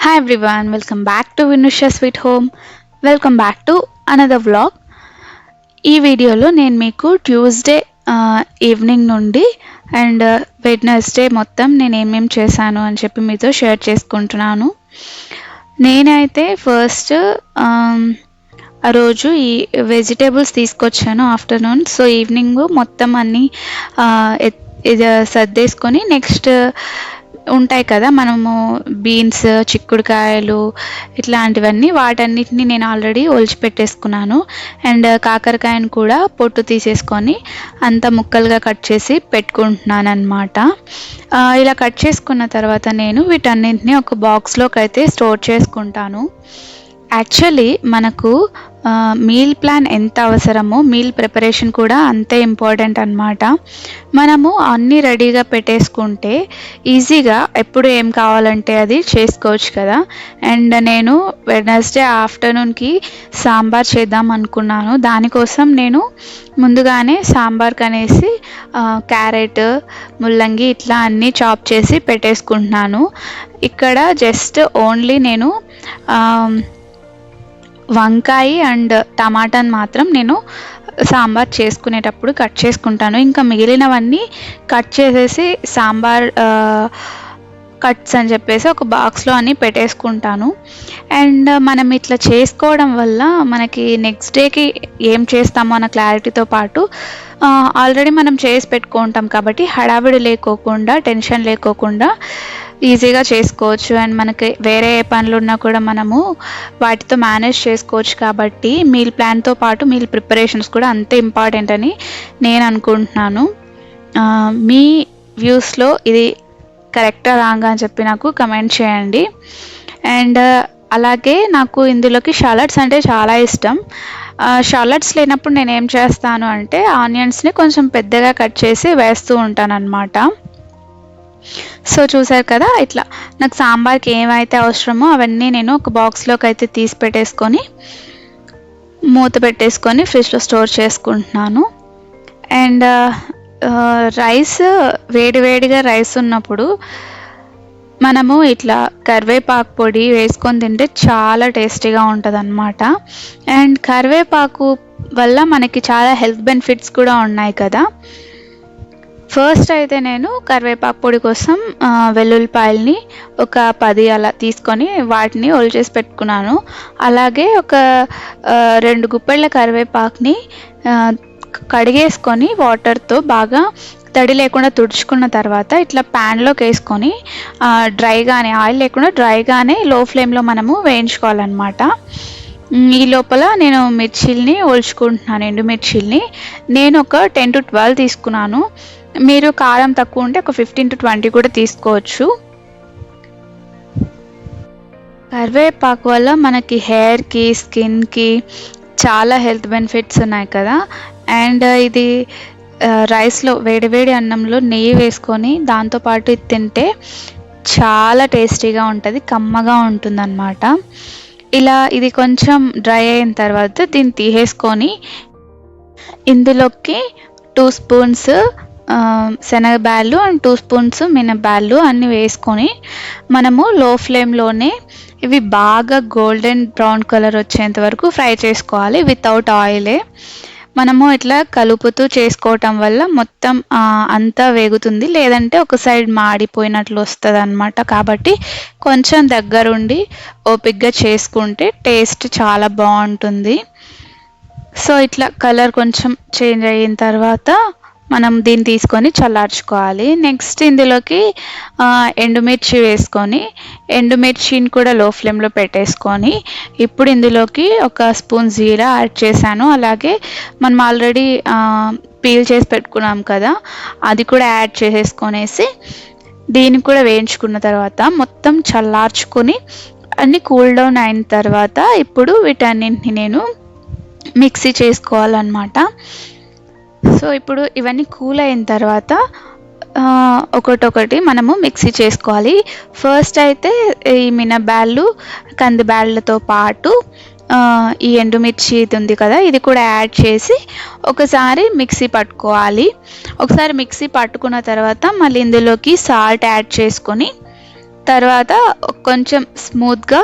Hi everyone welcome back to Vinusha sweet home welcome back to another vlog ఈ వీడియోలో నేను మీకు Tuesday evening నుండి అండ్ వెడ్నెస్డే uh, మొత్తం నేను ఏమేం చేశాను అని చెప్పి మీతో షేర్ చేసుకుంటున్నాను. నేనైతే ఫస్ట్ um, ఆ రోజు ఈ వెజిటేబుల్స్ తీసుకొచ్చాను ఆఫ్టర్నూన్ సో ఈవినింగ్ మొత్తం అన్నీ ఇది సర్దేసుకొని నెక్స్ట్ ఉంటాయి కదా మనము బీన్స్ చిక్కుడుకాయలు ఇట్లాంటివన్నీ వాటన్నిటిని నేను ఆల్రెడీ ఒలిచి పెట్టేసుకున్నాను అండ్ కాకరకాయను కూడా పొట్టు తీసేసుకొని అంత ముక్కలుగా కట్ చేసి పెట్టుకుంటున్నాను అనమాట ఇలా కట్ చేసుకున్న తర్వాత నేను వీటన్నింటిని ఒక బాక్స్లోకి అయితే స్టోర్ చేసుకుంటాను. యాక్చువల్లీ మనకు మీల్ ప్లాన్ ఎంత అవసరమో మీల్ ప్రిపరేషన్ కూడా అంతే ఇంపార్టెంట్ అన్నమాట. మనము అన్నీ రెడీగా పెట్టేసుకుంటే ఈజీగా ఎప్పుడు ఏం కావాలంటే అది చేసుకోవచ్చు కదా. అండ్ నేను వెడ్నెస్డే ఆఫ్టర్నూన్కి సాంబార్ చేద్దాం అనుకున్నాను. దానికోసం నేను ముందుగానే సాంబార్కి అనేసి క్యారెట్ ముల్లంగి ఇట్లా అన్నీ చాప్ చేసి పెట్టేసుకుంటున్నాను. ఇక్కడ జస్ట్ ఓన్లీ నేను వంకాయ అండ్ టమాటాని మాత్రం నేను సాంబార్ చేసుకునేటప్పుడు కట్ చేసుకుంటాను. ఇంకా మిగిలినవన్నీ కట్ చేసేసి సాంబార్ కట్స్ అని చెప్పేసి ఒక బాక్స్లో అని పెట్టేసుకుంటాను. అండ్ మనం ఇట్లా చేసుకోవడం వల్ల మనకి నెక్స్ట్ డేకి ఏం చేస్తామో అన్న క్లారిటీతో పాటు ఆల్రెడీ మనం చేసి పెట్టుకుంటాం కాబట్టి హడావిడి లేకోకుండా టెన్షన్ లేకోకుండా ఈజీగా చేసుకోవచ్చు. అండ్ మనకి వేరే ఏ పనులు ఉన్నా కూడా మనము వాటితో మేనేజ్ చేసుకోవచ్చు కాబట్టి మీల్ ప్లాన్తో పాటు మీల్ ప్రిపరేషన్స్ కూడా అంతే ఇంపార్టెంట్ అని నేను అనుకుంటున్నాను. మీ వ్యూస్లో ఇది కరెక్టా రాంగా అని చెప్పి నాకు కమెంట్ చేయండి. అండ్ అలాగే నాకు ఇందులోకి షాలట్స్ అంటే చాలా ఇష్టం. షాలట్స్ లేనప్పుడు నేను ఏం చేస్తాను అంటే ఆనియన్స్ని కొంచెం పెద్దగా కట్ చేసి వేస్తూ ఉంటాను అనమాట సో చూసారు కదా ఇట్లా నాకు సాంబార్కి ఏమైతే అవసరమో అవన్నీ నేను ఒక బాక్స్లోకి అయితే తీసి పెట్టేసుకొని మూత పెట్టేసుకొని ఫ్రిడ్జ్లో స్టోర్ చేసుకుంటున్నాను. అండ్ రైస్ వేడివేడిగా రైస్ ఉన్నప్పుడు మనము ఇట్లా కరివేపాకు పొడి వేసుకొని తింటే చాలా టేస్టీగా ఉంటుంది అనమాట అండ్ కరివేపాకు వల్ల మనకి చాలా హెల్త్ బెనిఫిట్స్ కూడా ఉన్నాయి కదా. ఫస్ట్ అయితే నేను కరివేపాకు పొడి కోసం వెల్లుల్లిపాయల్ని ఒక పది అలా తీసుకొని వాటిని ఒలిచేసి పెట్టుకున్నాను. అలాగే ఒక రెండు గుప్పెళ్ళ కరివేపాకుని కడిగేసుకొని వాటర్తో బాగా తడి లేకుండా తుడుచుకున్న తర్వాత ఇట్లా ప్యాన్లోకి వేసుకొని డ్రైగానే ఆయిల్ లేకుండా డ్రైగానే లో ఫ్లేమ్లో మనము వేయించుకోవాలన్నమాట. ఈ లోపల నేను మిర్చిల్ని ఒలుచుకుంటున్నాను ఎండు మిర్చిల్ని నేను ఒక టెన్ టు ట్వెల్వ్ తీసుకున్నాను. మీరు కారం తక్కువ ఉంటే ఒక ఫిఫ్టీన్ టు ట్వంటీ కూడా తీసుకోవచ్చు. కరివేపాకు వల్ల మనకి హెయిర్కి స్కిన్కి చాలా హెల్త్ బెనిఫిట్స్ ఉన్నాయి కదా. అండ్ ఇది రైస్లో వేడివేడి అన్నంలో నెయ్యి వేసుకొని దాంతోపాటు ఇది తింటే చాలా టేస్టీగా ఉంటుంది కమ్మగా ఉంటుందన్నమాట. ఇలా ఇది కొంచెం డ్రై అయిన తర్వాత దీన్ని తీసేసుకొని ఇందులోకి టూ స్పూన్స్ శనగబ్యాళ్ళు అండ్ టూ స్పూన్స్ మినబ్యాళ్ళు అన్ని వేసుకొని మనము లో ఫ్లేమ్లోనే ఇవి బాగా గోల్డెన్ బ్రౌన్ కలర్ వచ్చేంత వరకు ఫ్రై చేసుకోవాలి వితౌట్ ఆయిలే. మనము ఇట్లా కలుపుతూ చేసుకోవటం వల్ల మొత్తం అంతా వేగుతుంది. లేదంటే ఒక సైడ్ మాడిపోయినట్లు వస్తుంది అనమాట కాబట్టి కొంచెం దగ్గరుండి ఓపిక్గా చేసుకుంటే టేస్ట్ చాలా బాగుంటుంది. సో ఇట్లా కలర్ కొంచెం చేంజ్ అయిన తర్వాత మనం దీన్ని తీసుకొని చల్లార్చుకోవాలి. నెక్స్ట్ ఇందులోకి ఎండుమిర్చి వేసుకొని ఎండుమిర్చిని కూడా లో ఫ్లేమ్లో పెట్టేసుకొని ఇప్పుడు ఇందులోకి ఒక స్పూన్ జీరా యాడ్ చేశాను. అలాగే మనం ఆల్రెడీ పీల్ చేసి పెట్టుకున్నాం కదా అది కూడా యాడ్ చేసేసుకొనేసి దీన్ని కూడా వేయించుకున్న తర్వాత మొత్తం చల్లార్చుకొని అన్ని కూల్ డౌన్ అయిన తర్వాత ఇప్పుడు వీటన్నింటిని నేను మిక్సీ చేసుకోవాలన్నమాట. సో ఇప్పుడు ఇవన్నీ కూల్ అయిన తర్వాత ఒకటొకటి మనము మిక్సీ చేసుకోవాలి. ఫస్ట్ అయితే ఈ మినబ్యాళ్ళు కందిబ్యాళ్ళతో పాటు ఈ ఎండుమిర్చి ఇది ఉంది కదా ఇది కూడా యాడ్ చేసి ఒకసారి మిక్సీ పట్టుకోవాలి. ఒకసారి మిక్సీ పట్టుకున్న తర్వాత మళ్ళీ ఇందులోకి సాల్ట్ యాడ్ చేసుకొని తర్వాత కొంచెం స్మూత్గా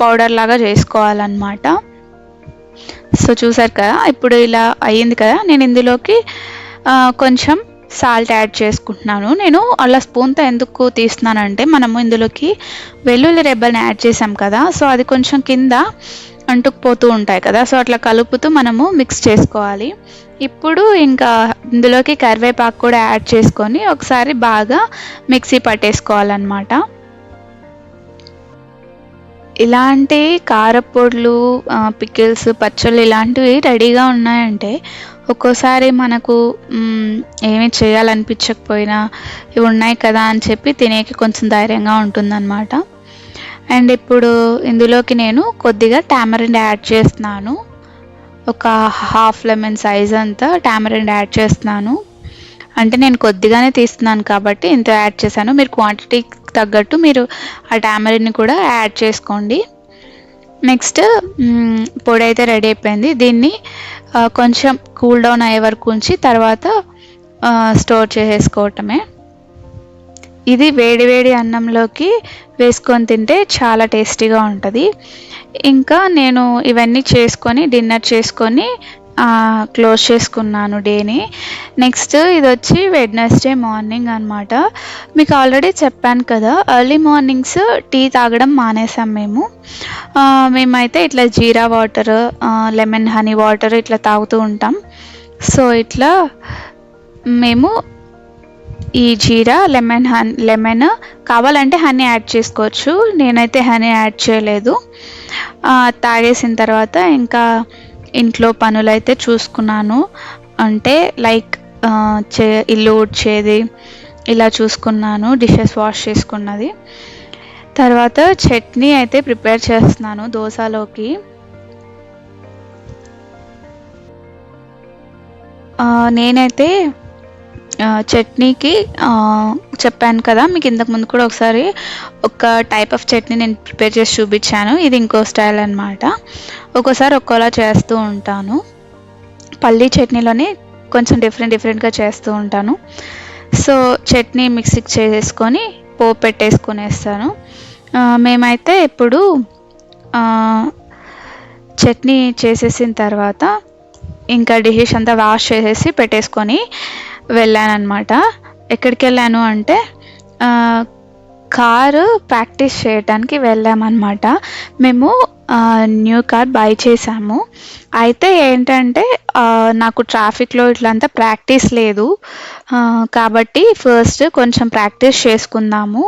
పౌడర్ లాగా చేసుకోవాలన్నమాట. సో చూసారు కదా ఇప్పుడు ఇలా అయ్యింది కదా నేను ఇందులోకి కొంచెం సాల్ట్ యాడ్ చేసుకుంటున్నాను. నేను అలా స్పూన్తో ఎందుకు తీస్తున్నానంటే మనము ఇందులోకి వెల్లుల్లి రెబ్బల్ని యాడ్ చేసాం కదా సో అది కొంచెం కింద అంటుకుపోతూ ఉంటాయి కదా సో అట్లా కలుపుతూ మనము మిక్స్ చేసుకోవాలి. ఇప్పుడు ఇంకా ఇందులోకి కరివేపాకు కూడా యాడ్ చేసుకొని ఒకసారి బాగా మిక్సీ పట్టేసుకోవాలన్నమాట. ఇలాంటి కారపొడులు పికిల్స్ పచ్చళ్ళు ఇలాంటివి రెడీగా ఉన్నాయంటే ఒక్కోసారి మనకు ఏమి ఏమీ చేయాలనిపించకపోయినా ఇవి ఉన్నాయి కదా అని చెప్పి తినేకి కొంచెం ధైర్యంగా ఉంటుందన్నమాట. అండ్ ఇప్పుడు ఇందులోకి నేను కొద్దిగా టామరిండ్ యాడ్ చేస్తున్నాను. ఒక హాఫ్ లెమన్ సైజ్ అంతా టామరిండ్ యాడ్ చేస్తున్నాను. అంటే నేను కొద్దిగానే తీస్తున్నాను కాబట్టి ఇంత యాడ్ చేశాను. మీరు క్వాంటిటీకి తగ్గట్టు మీరు ఆ టామరిన్ని కూడా యాడ్ చేసుకోండి. నెక్స్ట్ పొడి అయితే రెడీ అయిపోయింది. దీన్ని కొంచెం కూల్ డౌన్ అయ్యే వరకు ఉంచి తర్వాత స్టోర్ చేసేసుకోవటమే. ఇది వేడి వేడి అన్నంలోకి వేసుకొని తింటే చాలా టేస్టీగా ఉంటుంది. ఇంకా నేను ఇవన్నీ చేసుకొని డిన్నర్ చేసుకొని క్లోజ్ చేసుకున్నాను డేని. నెక్స్ట్ ఇది వచ్చి వెడ్నెస్డే మార్నింగ్ అనమాట మీకు ఆల్రెడీ చెప్పాను కదా ఎర్లీ మార్నింగ్స్ టీ తాగడం మానేసాం మేము. మేమైతే ఇట్లా jeera water lemon honey water ఇట్లా తాగుతూ ఉంటాం. సో ఇట్లా మేము ఈ జీరా లెమన్ హన్ లెమన్ కావాలంటే హనీ యాడ్ చేసుకోవచ్చు. నేనైతే హనీ యాడ్ చేయలేదు. తాగేసిన తర్వాత ఇంకా ఇంట్లో పనులైతే చూసుకున్నాను. అంటే లైక్ చే ఇల్లు ఊడ్చేది ఇలా చూసుకున్నాను డిషెస్ వాష్ చేసుకున్నది. తర్వాత చట్నీ అయితే ప్రిపేర్ చేస్తున్నాను దోశలోకి. నేనైతే చట్నీకి చెప్పాను కదా మీకు ఇంతకు ముందు కూడా ఒకసారి ఒక టైప్ ఆఫ్ చట్నీ నేను ప్రిపేర్ చేసి చూపించాను. ఇది ఇంకో స్టైల్ అనమాట ఒక్కోసారి ఒక్కోలా చేస్తూ ఉంటాను. పల్లీ చట్నీలోనే కొంచెం డిఫరెంట్ డిఫరెంట్గా చేస్తూ ఉంటాను. సో చట్నీ మిక్సీకి చేసేసుకొని పోపు పెట్టేసుకునేస్తాను. మేమైతే ఇప్పుడు చట్నీ చేసేసిన తర్వాత ఇంకా డిషెస్ అంతా వాష్ చేసేసి పెట్టేసుకొని వెళ్ళానమాట ఎక్కడికి వెళ్ళాను అంటే కారు ప్రాక్టీస్ చేయడానికి వెళ్ళామన్నమాట. మేము న్యూ కార్ బై చేసాము అయితే ఏంటంటే నాకు ట్రాఫిక్లో ఇట్లంతా ప్రాక్టీస్ లేదు. కాబట్టి ఫస్ట్ కొంచెం ప్రాక్టీస్ చేసుకుందాము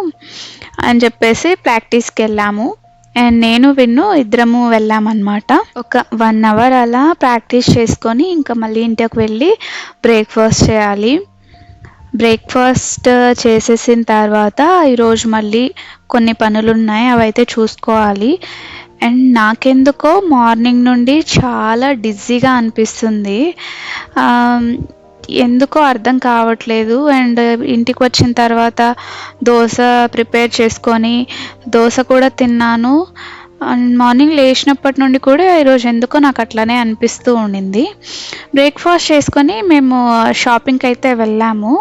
అని చెప్పేసి ప్రాక్టీస్కి వెళ్ళాము అండ్ నేను విన్ను ఇద్దరము వెళ్ళామన్నమాట. ఒక వన్ అవర్ అలా ప్రాక్టీస్ చేసుకొని ఇంకా మళ్ళీ ఇంటికి వెళ్ళి బ్రేక్ఫాస్ట్ చేయాలి. బ్రేక్ఫాస్ట్ చేసేసిన తర్వాత ఈరోజు మళ్ళీ కొన్ని పనులు ఉన్నాయి అవైతే చూసుకోవాలి. అండ్ నాకెందుకో మార్నింగ్ నుండి చాలా డిజీగా అనిపిస్తుంది. Um, ఎందుకో అర్థం కావట్లేదు. అండ్ ఇంటికి వచ్చిన తర్వాత దోశ ప్రిపేర్ చేసుకొని దోశ కూడా తిన్నాను. అండ్ మార్నింగ్ లేచినప్పటి నుండి కూడా ఈరోజు ఎందుకో నాకు అట్లానే అనిపిస్తూ ఉండింది. బ్రేక్ఫాస్ట్ చేసుకొని మేము షాపింగ్కి అయితే వెళ్ళాము.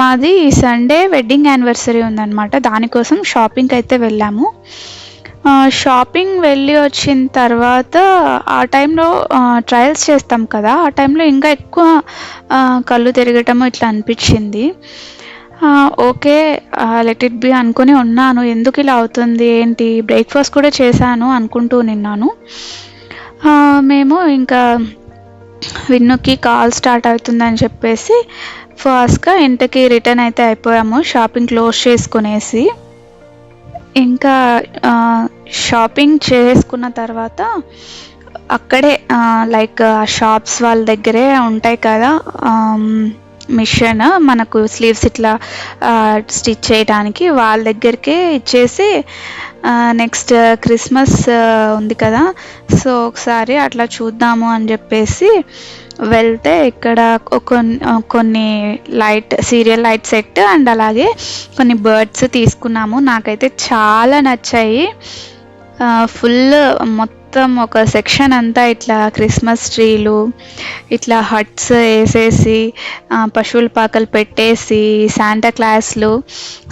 మాది సండే వెడ్డింగ్ యానివర్సరీ ఉందన్నమాట. దానికోసం షాపింగ్కి అయితే వెళ్ళాము. షాపింగ్ వెళ్ళి వచ్చిన తర్వాత ఆ టైంలో ట్రయల్స్ చేస్తాం కదా ఆ టైంలో ఇంకా ఎక్కువ కళ్ళు తిరగటము ఇట్లా అనిపించింది. ఓకే లెట్ ఇట్ బి అనుకుని ఉన్నాను. ఎందుకు ఇలా అవుతుంది? ఏంటి? బ్రేక్ఫాస్ట్ కూడా చేశాను అనుకుంటూ నిన్నాను. మేము ఇంకా విన్నుకి కాల్ స్టార్ట్ అవుతుందని చెప్పేసి ఫాస్ట్గా ఇంటికి రిటర్న్ అయితే అయిపోయాము షాపింగ్ క్లోజ్ చేసుకునేసి. ఇంకా షాపింగ్ చేసుకున్న తర్వాత అక్కడే లైక్ షాప్స్ వాళ్ళ దగ్గరే ఉంటాయి కదా మిషన్ మనకు స్లీవ్స్ ఇట్లా స్టిచ్ చేయడానికి వాళ్ళ దగ్గరికే ఇచ్చేసి నెక్స్ట్ క్రిస్మస్ ఉంది కదా సో ఒకసారి అట్లా చూద్దాము అని చెప్పేసి వెళ్తే ఇక్కడ కొన్ని కొన్ని light serial light set and అలాగే కొన్ని బర్డ్స్ తీసుకున్నాము. నాకైతే చాలా నచ్చాయి. ఫుల్ మొత్తం ఒక సెక్షన్ అంతా ఇట్లా క్రిస్మస్ ట్రీలు ఇట్లా హట్స్ వేసేసి పశువుల పాకలు పెట్టేసి శాంటా క్లాస్లు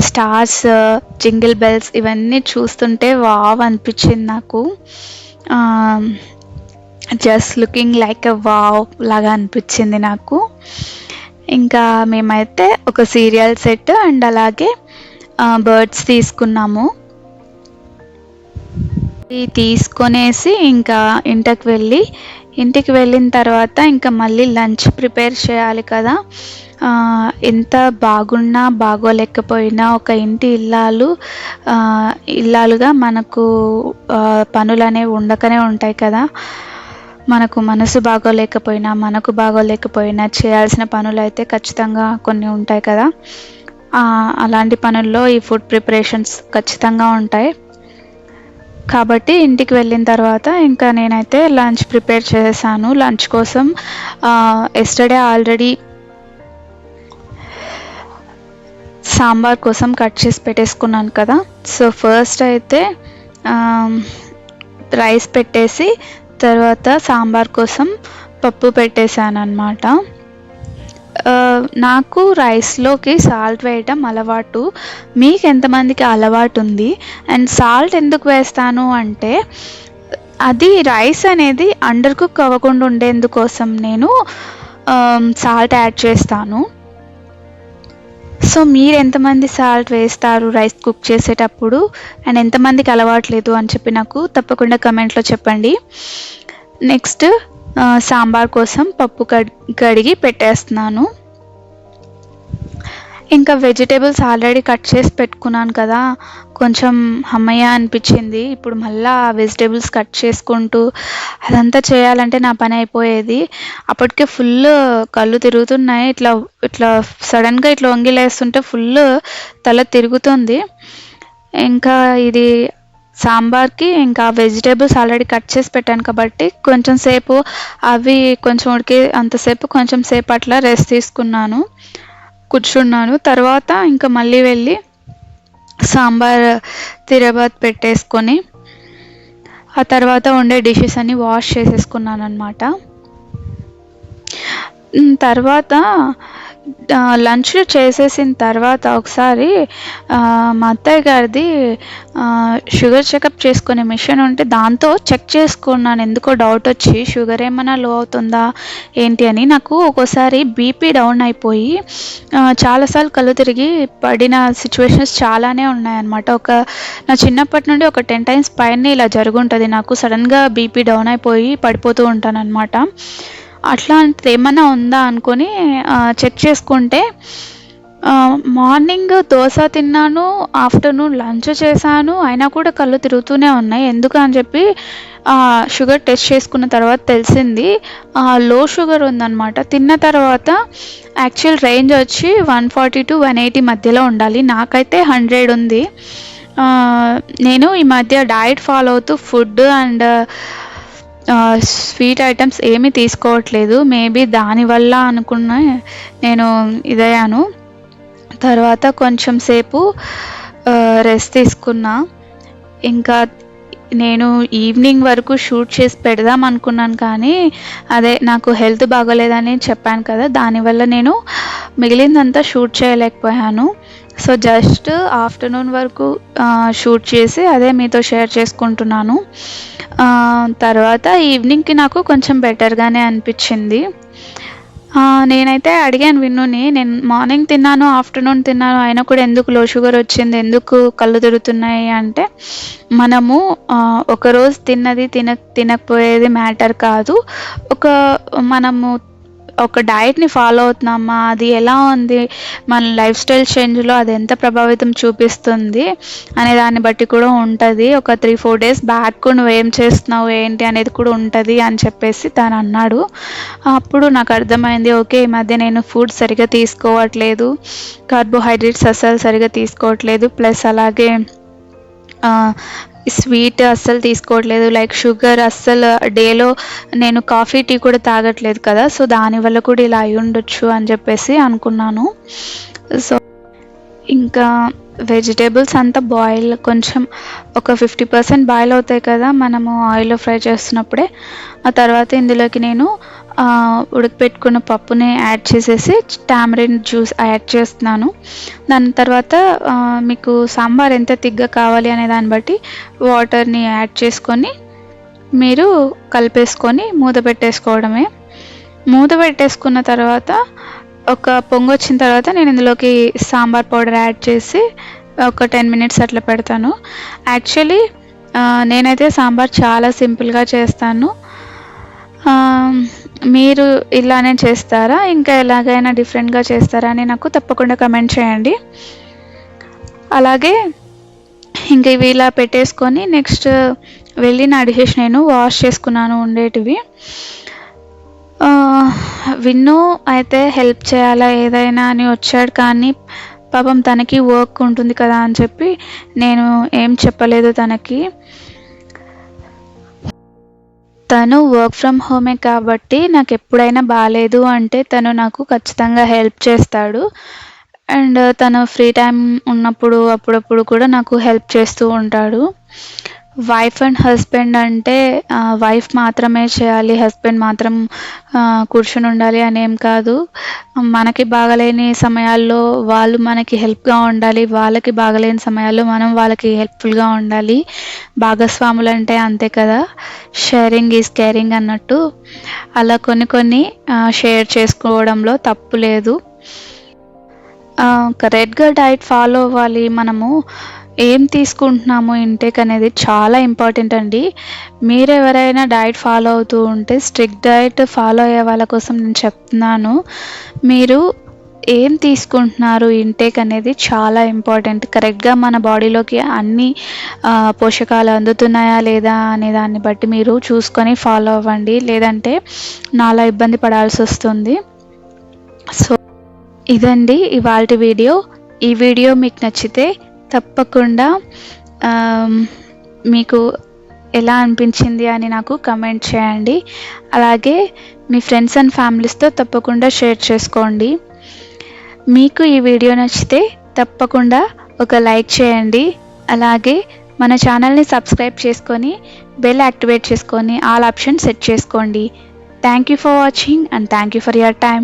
స్టార్స్ జింగిల్ బెల్స్ ఇవన్నీ చూస్తుంటే వావ్ అనిపించింది నాకు. Just looking like a wow లాగా అనిపించింది నాకు. ఇంకా మేమైతే ఒక సీరియల్ సెట్ అండ్ అలాగే బర్డ్స్ తీసుకున్నాము. తీసుకొనేసి ఇంకా ఇంటికి వెళ్ళి ఇంటికి వెళ్ళిన తర్వాత ఇంకా మళ్ళీ లంచ్ ప్రిపేర్ చేయాలి కదా. ఎంత బాగున్నా బాగోలేకపోయినా ఒక ఇంటి ఇల్లాలు ఇల్లాలుగా మనకు పనులు అనేవి ఉండకనే ఉంటాయి కదా. మనకు మనసు బాగోలేకపోయినా మనకు బాగోలేకపోయినా చేయాల్సిన పనులు అయితే ఖచ్చితంగా కొన్ని ఉంటాయి కదా. అలాంటి పనుల్లో ఈ ఫుడ్ ప్రిపరేషన్స్ ఖచ్చితంగా ఉంటాయి. కాబట్టి ఇంటికి వెళ్ళిన తర్వాత ఇంకా నేనైతే లంచ్ ప్రిపేర్ చేశాను. లంచ్ కోసం ఎస్టర్డే ఆల్రెడీ సాంబార్ కోసం కట్ చేసి పెట్టేసుకున్నాను కదా. సో ఫస్ట్ అయితే రైస్ పెట్టేసి తర్వాత సాంబార్ కోసం పప్పు పెట్టేశాను అనమాట నాకు రైస్లోకి సాల్ట్ వేయటం అలవాటు. మీకు ఎంతమందికి అలవాటు ఉంది అండ్ సాల్ట్ ఎందుకు వేస్తాను అంటే అది రైస్ అనేది అండర్ కుక్ అవ్వకుండా ఉండేందుకోసం నేను సాల్ట్ యాడ్ చేస్తాను. సో మీరు ఎంతమంది సాల్ట్ వేస్తారు రైస్ కుక్ చేసేటప్పుడు? అండ్ ఎంతమందికి అలవాట్లేదు అని చెప్పి నాకు తప్పకుండా కమెంట్లో చెప్పండి. నెక్స్ట్ సాంబార్ కోసం పప్పు కడిగి పెట్టేస్తున్నాను. ఇంకా వెజిటేబుల్స్ ఆల్రెడీ కట్ చేసి పెట్టుకున్నాను కదా కొంచెం హమ్మయ్య అనిపించింది. ఇప్పుడు మళ్ళీ ఆ వెజిటేబుల్స్ కట్ చేసుకుంటూ అదంతా చేయాలంటే నా పని అయిపోయేది. అప్పటికే ఫుల్ కళ్ళు తిరుగుతున్నాయి. ఇట్లా ఇట్లా సడన్గా ఇట్లా వంగిలేస్తుంటే ఫుల్ తల తిరుగుతుంది. ఇంకా ఇది సాంబార్కి ఇంకా వెజిటేబుల్స్ ఆల్రెడీ కట్ చేసి పెట్టాను కాబట్టి కొంచెం సేపు అవి కొంచెం ఉడికి అంతసేపు కొంచెం సేపు అట్లా రెస్ట్ తీసుకున్నాను. కూర్చున్నాను. తర్వాత ఇంకా మళ్ళీ వెళ్ళి సాంబార్ తిరబాత్ పెట్టేసుకొని ఆ తర్వాత ఉండే డిషెస్ అన్ని వాష్ చేసేసుకున్నాను అనమాట తర్వాత లంచ్ చేసేసిన తర్వాత ఒకసారి మా అత్తయ్య గారిది షుగర్ చెకప్ చేసుకునే మిషన్ ఉంటే దాంతో చెక్ చేసుకున్నాను. ఎందుకో డౌట్ వచ్చి షుగర్ ఏమైనా లో అవుతుందా? ఏంటి? అని నాకు ఒక్కోసారి బీపీ డౌన్ అయిపోయి చాలాసార్లు కళ్ళు తిరిగి పడిన సిచ్యువేషన్స్ చాలానే ఉన్నాయన్నమాట. ఒక నా చిన్నప్పటి నుండి ఒక టెన్ టైమ్స్ పైన ఇలా జరుగుంటుంది. నాకు సడన్గా బీపీ డౌన్ అయిపోయి పడిపోతూ ఉంటాను అనమాట అట్లాంటిది ఏమైనా ఉందా అనుకొని చెక్ చేసుకుంటే మార్నింగ్ దోశ తిన్నాను ఆఫ్టర్నూన్ లంచ్ చేశాను అయినా కూడా కళ్ళు తిరుగుతూనే ఉన్నాయి. ఎందుకు అని చెప్పి షుగర్ టెస్ట్ చేసుకున్న తర్వాత తెలిసింది లో షుగర్ ఉందన్నమాట. తిన్న తర్వాత యాక్చువల్ రేంజ్ వచ్చి one forty to one eighty మధ్యలో ఉండాలి. నాకైతే హండ్రెడ్ ఉంది. నేను ఈ మధ్య డైట్ ఫాలో అవుతూ ఫుడ్ అండ్ స్వీట్ ఐటమ్స్ ఏమీ తీసుకోవట్లేదు. మేబీ దానివల్ల అనుకున్న నేను ఇదయ్యాను. తర్వాత కొంచెం సేపు రెస్ట్ తీసుకున్నా. ఇంకా నేను ఈవినింగ్ వరకు షూట్ చేసి పెడదాం అనుకున్నాను కానీ అదే నాకు హెల్త్ బాగోలేదని చెప్పాను కదా దానివల్ల నేను మిగిలిందంతా షూట్ చేయలేకపోయాను. సో జస్ట్ ఆఫ్టర్నూన్ వరకు షూట్ చేసి అదే మీతో షేర్ చేసుకుంటున్నాను. తర్వాత ఈవినింగ్కి నాకు కొంచెం బెటర్గానే అనిపించింది. నేనైతే అడిగాను విన్నుని నేను మార్నింగ్ తిన్నాను ఆఫ్టర్నూన్ తిన్నాను అయినా కూడా ఎందుకు లో షుగర్ వచ్చింది ఎందుకు కళ్ళు తిరుగుతున్నాయి అంటే మనము ఒకరోజు ఒక రోజు తిన్నది తిన తినకపోయేది మ్యాటర్ కాదు. ఒక మనము ఒక డైట్ని ఫాలో అవుతున్నామా? అది ఎలా ఉంది? మన లైఫ్ స్టైల్ చేంజ్లో అది ఎంత ప్రభావితం చూపిస్తుంది అనే దాన్ని బట్టి కూడా ఉంటుంది. ఒక త్రీ ఫోర్ డేస్ బ్యాక్ నువ్వు ఏం చేస్తున్నావు ఏంటి అనేది కూడా ఉంటుంది అని చెప్పేసి తను అన్నాడు. అప్పుడు నాకు అర్థమైంది ఓకే ఈ మధ్య నేను ఫుడ్ సరిగా తీసుకోవట్లేదు కార్బోహైడ్రేట్స్ అసలు సరిగా తీసుకోవట్లేదు ప్లస్ అలాగే స్వీట్ అస్సలు తీసుకోవట్లేదు. లైక్ షుగర్ అస్సలు డేలో నేను కాఫీ టీ కూడా తాగట్లేదు కదా. సో దానివల్ల కూడా ఇలా అయి ఉండొచ్చు అని చెప్పేసి అనుకున్నాను. సో ఇంకా వెజిటేబుల్స్ అంతా బాయిల్ కొంచెం ఒక ఫిఫ్టీ పర్సెంట్ బాయిల్ అవుతాయి కదా. మనము ఆయిల్లో ఫ్రై చేస్తున్నప్పుడే. ఆ తర్వాత ఇందులోకి నేను ఉడకపెట్టుకున్న పప్పుని యాడ్ చేసేసి టామరిన్ జ్యూస్ యాడ్ చేస్తున్నాను. దాని తర్వాత మీకు సాంబార్ ఎంత తిగ్గా కావాలి అనే దాన్ని బట్టి వాటర్ని యాడ్ చేసుకొని మీరు కలిపేసుకొని మూత పెట్టేసుకోవడమే. మూత పెట్టేసుకున్న తర్వాత ఒక పొంగు వచ్చిన తర్వాత నేను ఇందులోకి సాంబార్ పౌడర్ యాడ్ చేసి ఒక టెన్ మినిట్స్ అట్లా పెడతాను. యాక్చువల్లీ నేనైతే సాంబార్ చాలా సింపుల్గా చేస్తాను. మీరు ఇలానే చేస్తారా? ఇంకా ఎలాగైనా డిఫరెంట్గా చేస్తారా అని నాకు తప్పకుండా కమెంట్ చేయండి. అలాగే ఇంక ఇవి ఇలా పెట్టేసుకొని నెక్స్ట్ వెళ్ళి నా డిషెస్ నేను వాష్ చేసుకున్నాను ఉండేటివి. విన్ను అయితే హెల్ప్ చేయాలా ఏదైనా అని వచ్చాడు కానీ పాపం తనకి వర్క్ ఉంటుంది కదా అని చెప్పి నేను ఏం చెప్పలేదు తనకి. తను వర్క్ ఫ్రమ్ హోమే కాబట్టి నాకు ఎప్పుడైనా బాగాలేదు అంటే తను నాకు ఖచ్చితంగా హెల్ప్ చేస్తాడు. అండ్ తను ఫ్రీ టైం ఉన్నప్పుడు అప్పుడప్పుడు కూడా నాకు హెల్ప్ చేస్తూ ఉంటాడు. వైఫ్ అండ్ హస్బెండ్ అంటే వైఫ్ మాత్రమే చేయాలి హస్బెండ్ మాత్రం కూర్చుని ఉండాలి అనేం కాదు. మనకి బాగలేని సమయాల్లో వాళ్ళు మనకి హెల్ప్గా ఉండాలి వాళ్ళకి బాగలేని సమయాల్లో మనం వాళ్ళకి హెల్ప్ఫుల్గా ఉండాలి. భాగస్వాములు అంటే అంతే కదా. షేరింగ్ ఈజ్ కేరింగ్ అన్నట్టు. అలా కొన్ని కొన్ని షేర్ చేసుకోవడంలో తప్పు లేదు. కరెక్ట్గా డైట్ ఫాలో అవ్వాలి మనము. ఏం తీసుకుంటున్నాము ఇంటేక్ అనేది చాలా ఇంపార్టెంట్ అండి. మీరు ఎవరైనా డైట్ ఫాలో అవుతూ ఉంటే స్ట్రిక్ట్ డైట్ ఫాలో అయ్యే వాళ్ళ కోసం నేను చెప్తున్నాను. మీరు ఏం తీసుకుంటున్నారు ఇంటేక్ అనేది చాలా ఇంపార్టెంట్ కరెక్ట్గా మన బాడీలోకి అన్ని పోషకాలు అందుతున్నాయా లేదా అనే దాన్ని బట్టి మీరు చూసుకొని ఫాలో అవ్వండి. లేదంటే నాలా ఇబ్బంది పడాల్సి వస్తుంది. సో ఇదండి ఇవాళ వీడియో ఈ వీడియో మీకు నచ్చితే తప్పకుండా మీకు ఎలా అనిపించింది అని నాకు కమెంట్ చేయండి. అలాగే మీ ఫ్రెండ్స్ అండ్ ఫ్యామిలీస్తో తప్పకుండా షేర్ చేసుకోండి. మీకు ఈ వీడియో నచ్చితే తప్పకుండా ఒక లైక్ చేయండి. అలాగే మన ఛానల్ని సబ్స్క్రైబ్ చేసుకొని బెల్ యాక్టివేట్ చేసుకొని ఆల్ ఆప్షన్ సెట్ చేసుకోండి. Thank you for watching and thank you for your time